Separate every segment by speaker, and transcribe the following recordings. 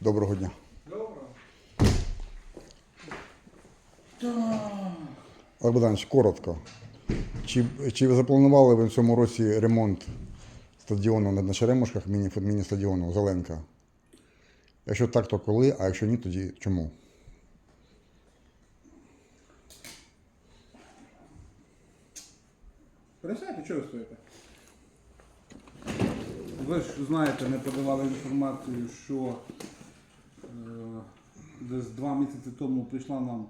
Speaker 1: Доброго дня. Олег Богданович, коротко. Чи, чи запланували ви в цьому році ремонт стадіону на Черемушках, міні, міні-стадіону Зеленка? Якщо так, то коли, а якщо ні, тоді чому?
Speaker 2: Пересядьте, чого ви стоїте? Ви ж знаєте, ми подавали інформацію, що десь два місяці тому прийшла нам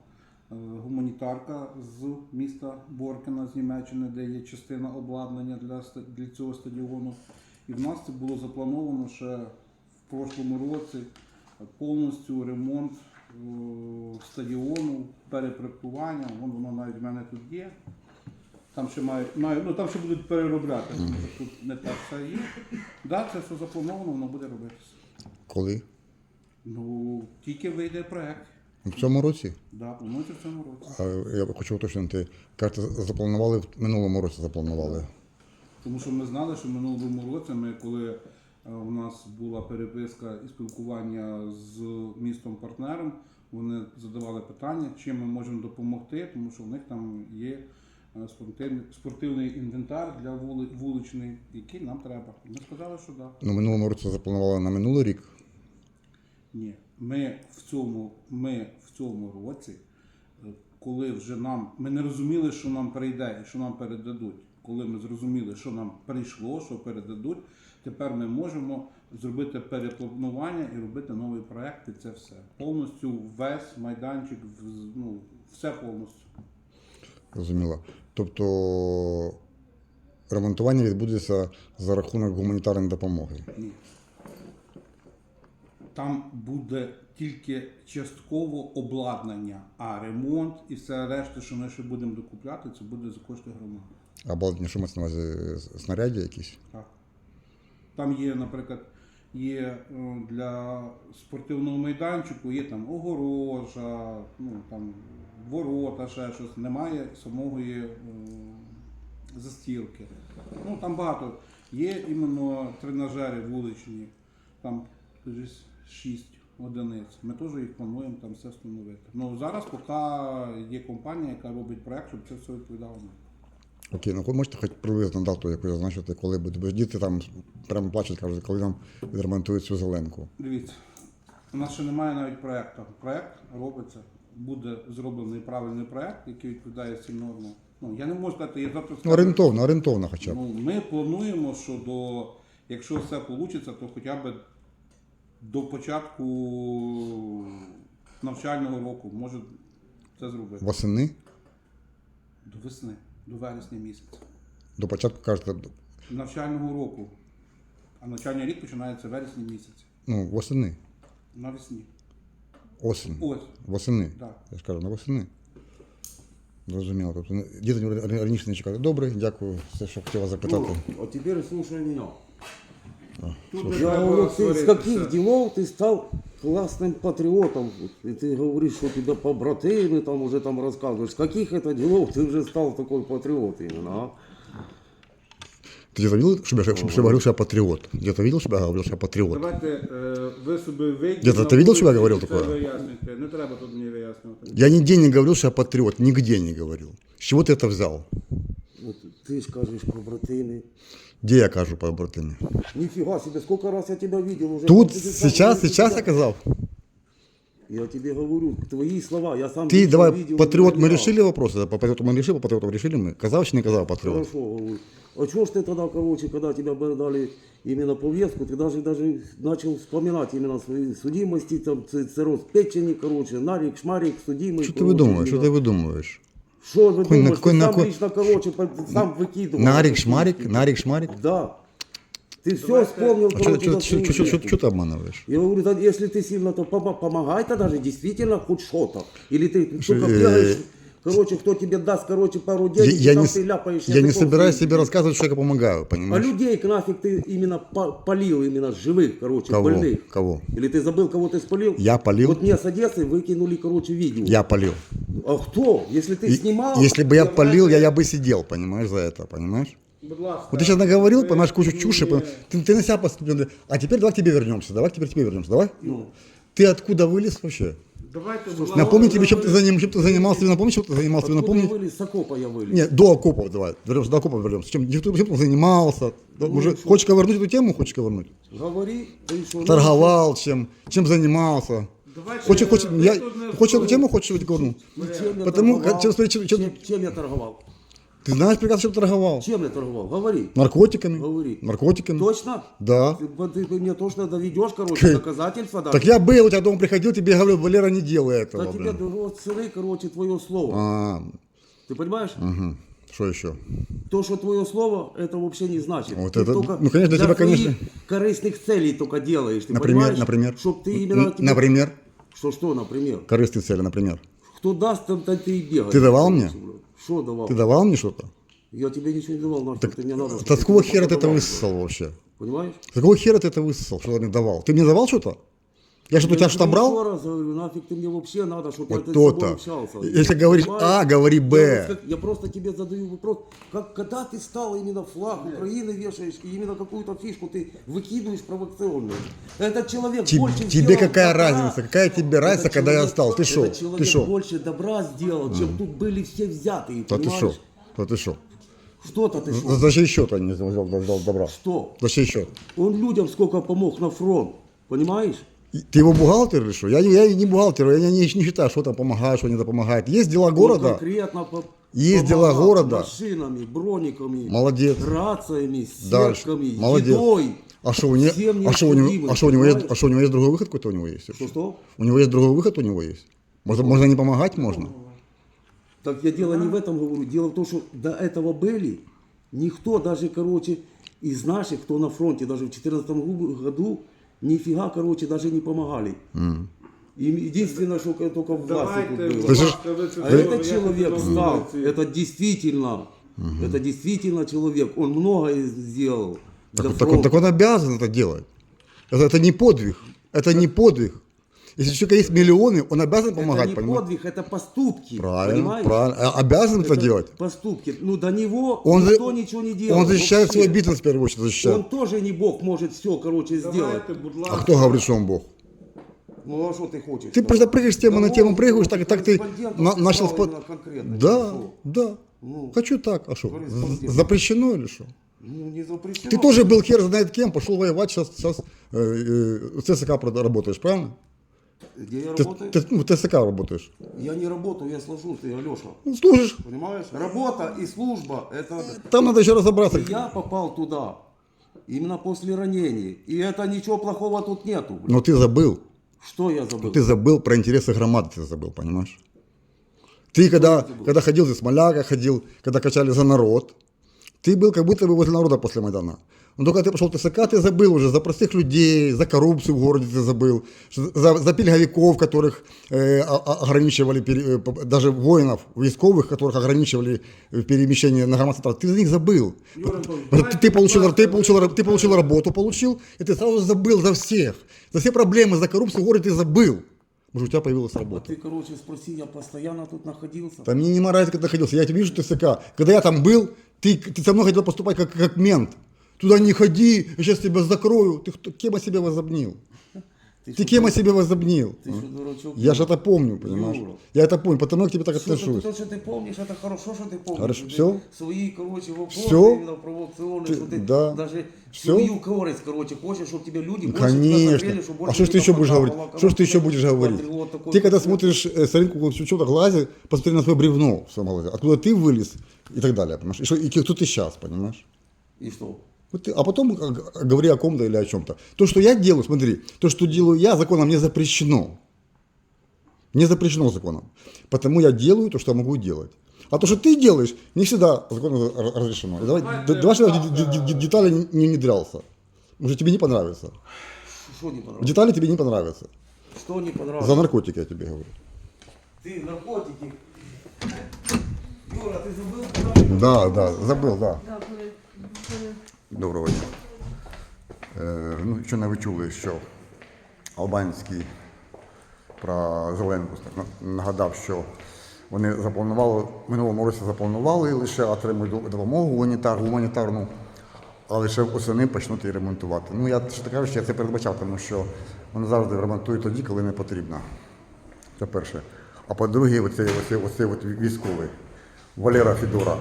Speaker 2: е, гуманітарка з міста Боркіна з Німеччини, де є частина обладнання для, для цього стадіону. І в нас це було заплановано ще в прошлому році повністю ремонт е, стадіону, перепроектування. Вон воно навіть в мене тут є. Там ще має, має, ну там ще будуть переробляти. Тут не так все є. Да, це все заплановано, воно буде робитися.
Speaker 1: Коли?
Speaker 2: Ну, тільки вийде проект.
Speaker 1: В цьому році?
Speaker 2: Да, планується в цьому році.
Speaker 1: А, Я хочу уточнити. Кажете, запланували в минулому році запланували.
Speaker 2: Тому що ми знали, що в минулому році, ми, коли е, у нас була переписка і спілкування з містом партнером, вони задавали питання, чим ми можемо допомогти, тому що в них там є е, спортивний, спортивний інвентар для вули, вуличний, який нам треба. Ми сказали, що так. Да.
Speaker 1: Ну, минулому році запланували на минулий рік.
Speaker 2: Ні, ми в цьому, ми в цьому році, е, коли вже нам, ми не розуміли, що нам прийде і що нам передадуть. Коли ми зрозуміли, що нам прийшло, що передадуть, тепер ми можемо зробити перепланування і робити новий проект, і це все. Повністю весь майданчик, ну, все повністю.
Speaker 1: Зрозуміло. Тобто ремонтування відбудеться за рахунок гуманітарної допомоги.
Speaker 2: Ні. Там буде тільки частково обладнання, а ремонт і все решта, що ми ще будемо докупляти, це буде за кошти громади.
Speaker 1: А обладнання, що мається на увазі снаряді якісь?
Speaker 2: Так. Там є, наприклад, є е, для спортивного майданчику, є там огорожа, ну там ворота, ще щось. Немає самої е, застілки. Ну там багато. Є іменно тренажери вуличні, там 6 одиниць. Ми теж їх плануємо там все встановити. Ну зараз поки є компанія, яка робить проект, щоб це все відповідало нам.
Speaker 1: Окей, ну можете хоч приблизно дату якусь зазначити, коли буде. Бо діти там прямо плачуть, кажуть, коли нам відремонтують цю зеленку.
Speaker 2: Дивіться, у нас ще немає навіть проєкту. Проєкт робиться, буде зроблений правильний проєкт, який відповідає всім нормам. Ну, я не можу сказати, я завтра
Speaker 1: Ну,
Speaker 2: скажу.
Speaker 1: орієнтовно, орієнтовно хоча б.
Speaker 2: Ну, ми плануємо, що до, якщо все вийде, то хоча б до початку навчального року може це зробити.
Speaker 1: Восени
Speaker 2: До весни, до вересня місяця.
Speaker 1: до початку кажете,
Speaker 2: Навчального року. А навчальний рік починається в вересні місяці.
Speaker 1: ну, восени.
Speaker 2: Навесні.
Speaker 1: Осінь.
Speaker 2: Ось.
Speaker 1: Восени.
Speaker 2: Так.
Speaker 1: Я ж кажу, на восени. Зрозуміло. Тобто діти раніше не чекали. Добре, дякую. Все, що хотіла запитати.
Speaker 3: Ну, а теперь слушай меня.
Speaker 2: Тут не
Speaker 3: Я
Speaker 2: треба
Speaker 3: говорю, ты с
Speaker 2: сваритися.
Speaker 3: каких делов ты стал классным патриотом? И ты говоришь, что тебя побратимы там уже там рассказываешь. С каких это делов ты уже стал такой патриот именно, а?
Speaker 1: Ты где-то видел, чтобы я, чтобы я говорил, что я патриот? Где-то видел, чтобы я говорил, что я патриот?
Speaker 2: Давайте е, ви собі вийдіть.
Speaker 1: Діда,
Speaker 2: на
Speaker 1: ти видел, що я
Speaker 2: вулицю
Speaker 1: говорив
Speaker 2: і це
Speaker 1: такое?
Speaker 2: вияснюйте. Не треба тут мені вияснювати.
Speaker 1: Я нигде не говорил, что я патриот. Нигде не говорил. С чего ты это взял?
Speaker 3: Вот ты ж кажешь побратимы.
Speaker 1: Где я кажу по братами?
Speaker 3: Нифига себе, сколько раз я тебя видел уже.
Speaker 1: Тут,
Speaker 3: Как ты
Speaker 1: сейчас,
Speaker 3: сам-
Speaker 1: сейчас я сказал.
Speaker 3: Я тебе говорю, твои слова, я сам
Speaker 1: Ты
Speaker 3: лично
Speaker 1: давай,
Speaker 3: видел,
Speaker 1: патриот, мы
Speaker 3: проверял.
Speaker 1: решили вопросы. По патриоту мы решили, по патриоту решили мы. Казал, что не казал патриот.
Speaker 3: Хорошо, говорю. А чего ж ты тогда, короче, когда тебя бы дали именно повестку, ты даже, даже начал вспоминать именно свои судимости, там, ц- цирроз печени, короче, нарик, шмарик, судимый.
Speaker 1: Что ты выдумываешь? Что ты выдумываешь?
Speaker 3: Что вы
Speaker 1: Какой на-
Speaker 3: думаешь?
Speaker 1: какой
Speaker 3: ты
Speaker 1: на-
Speaker 3: сам
Speaker 1: какой-
Speaker 3: лично, короче, по- сам выкидывал.
Speaker 1: Нарик,
Speaker 3: эти
Speaker 1: шмарик,
Speaker 3: штуки.
Speaker 1: нарик, шмарик.
Speaker 3: Да. Ты все вспомнил,
Speaker 1: А
Speaker 3: короче, за
Speaker 1: что
Speaker 3: свою жизнь.
Speaker 1: ты обманываешь?
Speaker 3: Я говорю, да, если ты сильно, то помо- помогай тогда же действительно хоть что-то. Или ты
Speaker 1: Что,
Speaker 3: только
Speaker 1: э,
Speaker 3: бегаешь, короче, кто тебе даст, короче, пару денег,
Speaker 1: Я, я
Speaker 3: там
Speaker 1: не,
Speaker 3: ты ляпаешь
Speaker 1: я не собираюсь тебе рассказывать, что я помогаю,
Speaker 3: А
Speaker 1: понимаешь?
Speaker 3: людей нафиг ты именно по- полил, именно живых, короче,
Speaker 1: Кого?
Speaker 3: больных.
Speaker 1: Кого?
Speaker 3: Или ты забыл, кого ты спалил?
Speaker 1: Я полил?
Speaker 3: Вот мне с Одессы выкинули, короче, видео.
Speaker 1: Я полил.
Speaker 3: А кто? Если ты
Speaker 1: И-
Speaker 3: снимал...
Speaker 1: Если бы я полил, я, я бы сидел, понимаешь, за это, понимаешь?
Speaker 2: Ласка.
Speaker 1: Вот ты сейчас наговорил,
Speaker 2: ви
Speaker 1: понимаешь, кучу чуши, пон- ты, ты на себя поступил. А теперь давай к тебе вернемся, давай теперь к тебе вернемся, давай?
Speaker 3: Ну,
Speaker 1: Ты откуда вылез вообще?
Speaker 2: Давайте, будь ласка,
Speaker 1: Напомни тебе, чем ты, заним, чем ты занимался, напомни, чем ты занимался,
Speaker 3: Откуда
Speaker 1: напомни.
Speaker 3: я вылез? С окопа я вылез.
Speaker 1: Нет, до окопов давай, вернемся, до окопов вернемся. Чем, чем, ты- чем ты занимался? Да,
Speaker 3: Ну,
Speaker 1: уже,
Speaker 3: что?
Speaker 1: хочешь ковырнуть эту тему, хочешь ковырнуть?
Speaker 3: Говори, ты что? ну,
Speaker 1: Торговал чем, чем занимался?
Speaker 2: Давайте,
Speaker 1: Хочешь,
Speaker 2: э,
Speaker 1: хочешь,
Speaker 2: вы
Speaker 1: я,
Speaker 2: тут не-
Speaker 1: хочешь эту тему, хочешь эту ковырнуть?
Speaker 3: ну, чем я
Speaker 1: Потому,
Speaker 3: торговал?
Speaker 1: чем, смотри, чем- чем-
Speaker 3: чем, чем я торговал?
Speaker 1: Ты знаешь прекрасно, чем торговал?
Speaker 3: Чем я торговал? Говори.
Speaker 1: Наркотиками?
Speaker 3: Говори.
Speaker 1: Наркотиками?
Speaker 3: Точно?
Speaker 1: Да.
Speaker 3: Ты, ты- ты мне точно доведешь, короче, доказательства даже.
Speaker 1: Так я был, у тебя дома приходил, тебе говорю, Валера, не делай
Speaker 3: Да
Speaker 1: этого,
Speaker 3: тебе
Speaker 1: блин.
Speaker 3: вот сыры, короче, твое слово.
Speaker 1: А,
Speaker 3: Ты понимаешь?
Speaker 1: мгм. Что еще?
Speaker 3: То, что твое слово, это вообще не значит.
Speaker 1: Вот
Speaker 3: Ты
Speaker 1: это-
Speaker 3: только
Speaker 1: ну, конечно, для тебя, конечно.
Speaker 3: корыстных целей только делаешь. Ты
Speaker 1: Например,
Speaker 3: понимаешь?
Speaker 1: например?
Speaker 3: Чтоб ты именно...
Speaker 1: Например?
Speaker 3: Что, что, например?
Speaker 1: Корыстные цели, например.
Speaker 3: Кто даст, там то ты и бегаешь.
Speaker 1: Ты давал мне?
Speaker 3: Что давал?
Speaker 1: Ты давал мне что-то?
Speaker 3: Я тебе ничего не давал, на что ты мне надо.
Speaker 1: Да
Speaker 3: чтобы
Speaker 1: с какого
Speaker 3: ты
Speaker 1: хера ты это
Speaker 3: давал.
Speaker 1: высосал вообще?
Speaker 3: Понимаешь?
Speaker 1: С какого хера ты это высосал, что ты мне давал? Ты мне давал что-то? Я что-то у тебя что-то брал?
Speaker 3: раз говорю, нафиг ты мне вообще надо, чтобы
Speaker 1: Вот
Speaker 3: я с тобой
Speaker 1: то-то.
Speaker 3: общался.
Speaker 1: Если говоришь? А, говори
Speaker 3: Я
Speaker 1: Б.
Speaker 3: вот как- Я просто тебе задаю вопрос, как, когда ты стал именно флаг Украины вешаешь, и именно какую-то фишку ты выкидываешь провокационную. Этот человек
Speaker 1: Тебе-
Speaker 3: больше
Speaker 1: тебе
Speaker 3: сделал
Speaker 1: какая разница? Какая тебе разница, когда я стал? Ты шо?
Speaker 3: этот
Speaker 1: Ты
Speaker 3: человек
Speaker 1: шо?
Speaker 3: больше добра сделал, чем тут были все взятые,
Speaker 1: Да ты
Speaker 3: понимаешь?
Speaker 1: что? Да ты что?
Speaker 3: Что-то ты что?
Speaker 1: За чей счет они взял, взял добра?
Speaker 3: Что?
Speaker 1: За чей счет?
Speaker 3: Он людям сколько помог на фронт, понимаешь?
Speaker 1: Ты его бухгалтер или что? Я, не- я не бухгалтер, я не, не считаю, что там помогает, что не помогает. Есть дела
Speaker 3: Он
Speaker 1: города,
Speaker 3: конкретно по-
Speaker 1: Есть дела города.
Speaker 3: Машинами, брониками,
Speaker 1: Молодец.
Speaker 3: рациями, сетками,
Speaker 1: Молодец.
Speaker 3: едой.
Speaker 1: А что у него,
Speaker 3: Всем
Speaker 1: а что у него, а что у него есть, а что у него есть другой выход какой-то у него есть? вообще?
Speaker 3: Что-что?
Speaker 1: У него есть другой выход у него есть? Можно, можно не помогать, можно?
Speaker 3: Так я дело не в этом говорю. Дело в том, что до этого были никто, даже, короче, из наших, кто на фронте, даже в 2014 году, нифига, короче, даже не помогали. Им единственное, что только в власти
Speaker 2: Давайте,
Speaker 3: тут было.
Speaker 2: будь ласка, ви
Speaker 3: А
Speaker 2: це
Speaker 3: этот
Speaker 2: я
Speaker 3: человек
Speaker 2: хотів
Speaker 3: стал,
Speaker 2: говорити.
Speaker 3: это действительно, это действительно человек, он многое сделал для
Speaker 1: Так, так, он,
Speaker 3: фронта.
Speaker 1: так он обязан это делать. Это, это не подвиг. Это не подвиг. Если у человека есть миллионы, он обязан
Speaker 3: это
Speaker 1: помогать,
Speaker 3: не
Speaker 1: понимаешь?
Speaker 3: подвиг, это поступки,
Speaker 1: Правильно,
Speaker 3: понимаешь?
Speaker 1: правильно. А- Обязан это,
Speaker 3: Это
Speaker 1: делать.
Speaker 3: Поступки. Ну, до него
Speaker 1: Он, за-
Speaker 3: никто ничего не делал.
Speaker 1: он защищает
Speaker 3: вообще.
Speaker 1: свой бизнес в первую очередь. Защищает.
Speaker 3: Он тоже не бог может все, короче, сделать.
Speaker 2: Давайте, будь
Speaker 1: А кто говорит, что он Бог?
Speaker 3: Ну, а что ты хочешь?
Speaker 1: Ты просто прыгаешь с темы на
Speaker 3: Да,
Speaker 1: тему,
Speaker 3: ну,
Speaker 1: прыгаешь, так, так ты на-
Speaker 3: ты
Speaker 1: начал... спо- Да,
Speaker 3: что?
Speaker 1: да.
Speaker 3: Ну.
Speaker 1: Хочу так. А что? Запрещено или что?
Speaker 3: Ну, не запрещено.
Speaker 1: Ты тоже был хер знает кем, пошел воевать, сейчас, сейчас э, э, в ЦСК работаешь, правильно?
Speaker 3: Где я
Speaker 1: Ты,
Speaker 3: работаю?
Speaker 1: ты, ну, в ТСК работаешь.
Speaker 3: Я не работаю, я служу, ты, Алеша.
Speaker 1: Ну, служишь.
Speaker 3: Понимаешь? Работа и служба, это...
Speaker 1: Там надо еще разобраться.
Speaker 3: Я попал туда именно после ранения. И это ничего плохого тут нету.
Speaker 1: Но ты забыл.
Speaker 3: Что я забыл?
Speaker 1: Ты забыл про интересы громады, ты забыл, понимаешь? Ты когда, когда ходил за Смоляка, ходил, когда качали за народ, ты был как будто бы возле народа после Майдана. Но только ты пошел в ТСК, ты забыл уже за простых людей, за коррупцию в городе ты забыл, за, за пельговиков, которых э, ограничивали, пере- э, даже воинов, войсковых, которых ограничивали в перемещении на громадство. Ты за них забыл.
Speaker 2: Юра
Speaker 1: что ты, получил, ты, получил, ты получил работу, получил, и ты сразу забыл за всех. За все проблемы, за коррупцию в городе ты забыл. Может, у тебя появилась
Speaker 3: А
Speaker 1: работа.
Speaker 3: ты, короче, спроси, я постоянно тут находился.
Speaker 1: Да мне не морать, когда находился. Я тебе вижу ТСК. Когда я там был, ты, ты со мной хотел поступать как, как мент. Туда не ходи, я сейчас тебя закрою. Ты кто- кем о себе возобнил?
Speaker 3: Ты
Speaker 1: Ты
Speaker 3: что,
Speaker 1: кем о себе возобнил?
Speaker 3: Ты что, дурачок?
Speaker 1: Я же это помню, понимаешь?
Speaker 3: Юра.
Speaker 1: Я это помню, потому я к тебе так
Speaker 3: Что,
Speaker 1: отношусь.
Speaker 3: то, что ты помнишь, это хорошо, что ты помнишь.
Speaker 1: Хорошо,
Speaker 3: Ты
Speaker 1: всё?
Speaker 3: Свои, короче, вопросы
Speaker 1: Всё?
Speaker 3: именно провокационные,
Speaker 1: Ты-
Speaker 3: что ты
Speaker 1: да.
Speaker 3: даже
Speaker 1: Всё?
Speaker 3: свою корысть, посмотри, хочешь, чтобы тебе люди больше тебя
Speaker 1: Конечно.
Speaker 3: смотрели, чтобы
Speaker 1: А
Speaker 3: больше
Speaker 1: что ж ты
Speaker 3: тебя
Speaker 1: еще будешь говорить?
Speaker 3: покапало,
Speaker 1: Что ж ты еще
Speaker 3: короче,
Speaker 1: будешь говорить?
Speaker 3: патриот такой,
Speaker 1: Ты когда
Speaker 3: патриот.
Speaker 1: смотришь э, соринку в чучёто глазе, посмотри на свое бревно в своем глазе. Откуда ты вылез и так далее, понимаешь? И, что, и кто ты сейчас, понимаешь?
Speaker 3: И что?
Speaker 1: А потом говори о ком-то или о чем-то. То, что я делаю, смотри, то, что делаю я, законом не запрещено. Не запрещено законом. Потому я делаю то, что я могу делать. А то, что ты делаешь, не всегда законом разрешено. И давай, давай, я в детали не- не внедрялся. Может, тебе не понравится.
Speaker 3: Что не понравилось?
Speaker 1: Детали тебе не понравятся.
Speaker 3: Что не понравилось?
Speaker 1: За наркотики я тебе говорю.
Speaker 3: Ты наркотики. Юра, ты забыл,
Speaker 1: Да, да, забыл, да. Доброго дня. Е, ну, що не ви чули, що Албанський про Зеленку нагадав, що вони запланували, в минулому році запланували лише отримують допомогу гуманітар, гуманітарну, а лише восени почнуть її ремонтувати. Ну, я що я це передбачав, тому що вони завжди ремонтують тоді, коли не потрібно. Це перше. А по-друге, оцей, оцей, оцей от військовий Валера Федора.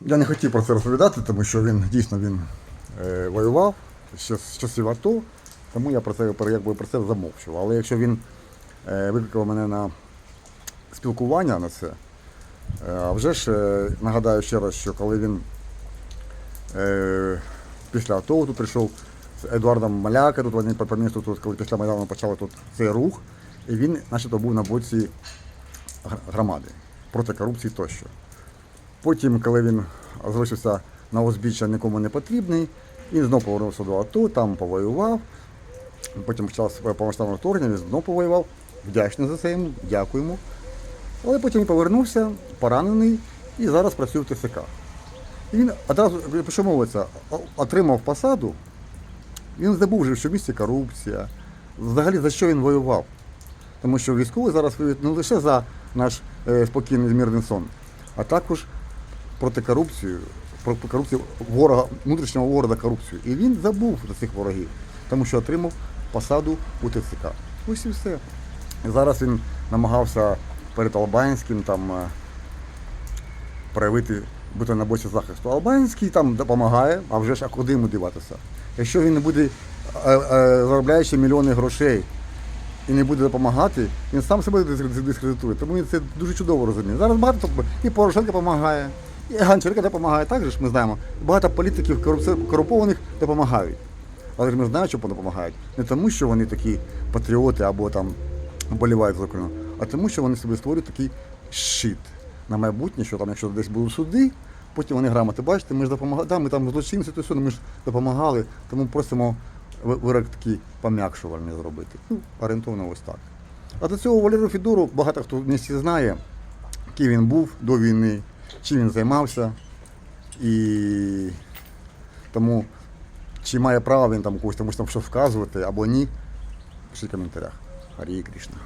Speaker 1: Я не хотів про це розповідати, тому що він дійсно він е, воював з часів АТО, тому я про це якби, про це замовчував. Але якщо він е, викликав мене на спілкування на це, е, а вже ж е, нагадаю ще раз, що коли він е, після АТО тут прийшов з Едуардом Маляка, тут вони по місту, тут, коли після Майдану почали тут цей рух, і він начебто був на боці громади проти корупції тощо. Потім, коли він залишився на узбіччя нікому не потрібний, він знову повернувся до АТО, там повоював. Потім почалося повноштабне вторгнення, він знову повоював. Вдячний за це йому, дякуємо. Але потім повернувся, поранений, і зараз працює в ТСК. І він одразу, що мовиться, отримав посаду, він забув, що в місті корупція, взагалі за що він воював. Тому що військові зараз воюють не лише за наш е, спокійний мирний сон, а також проти корупції, проти корупції ворога, внутрішнього ворога корупцію. І він забув за цих ворогів, тому що отримав посаду у ТЦК. Ось і все. І зараз він намагався перед Албанським там е, проявити, бути на боці захисту. Албанський там допомагає, а вже ж а куди йому діватися? Якщо він не буде, е, е, заробляючи мільйони грошей, і не буде допомагати, він сам себе дискредитує. Тому він це дуже чудово розуміє. Зараз багато і Порошенко допомагає, і Ганчаренко допомагає, так же ж ми знаємо. Багато політиків корумпованих допомагають. Але ж ми знаємо, чому допомагають. Не тому, що вони такі патріоти або там вболівають за а тому, що вони собі створюють такий щит на майбутнє, що там, якщо десь будуть суди, потім вони грамоти, бачите, ми ж допомагали, да, ми там злочинці, то все, ну, ми ж допомагали, тому просимо вирок такий пом'якшувальний зробити. Ну, орієнтовно ось так. А до цього Валерію Федору багато хто в місті знає, який він був до війни, чим він займався. І тому чи має право він там когось там щось вказувати або ні, пишіть в коментарях. Харі Кришна.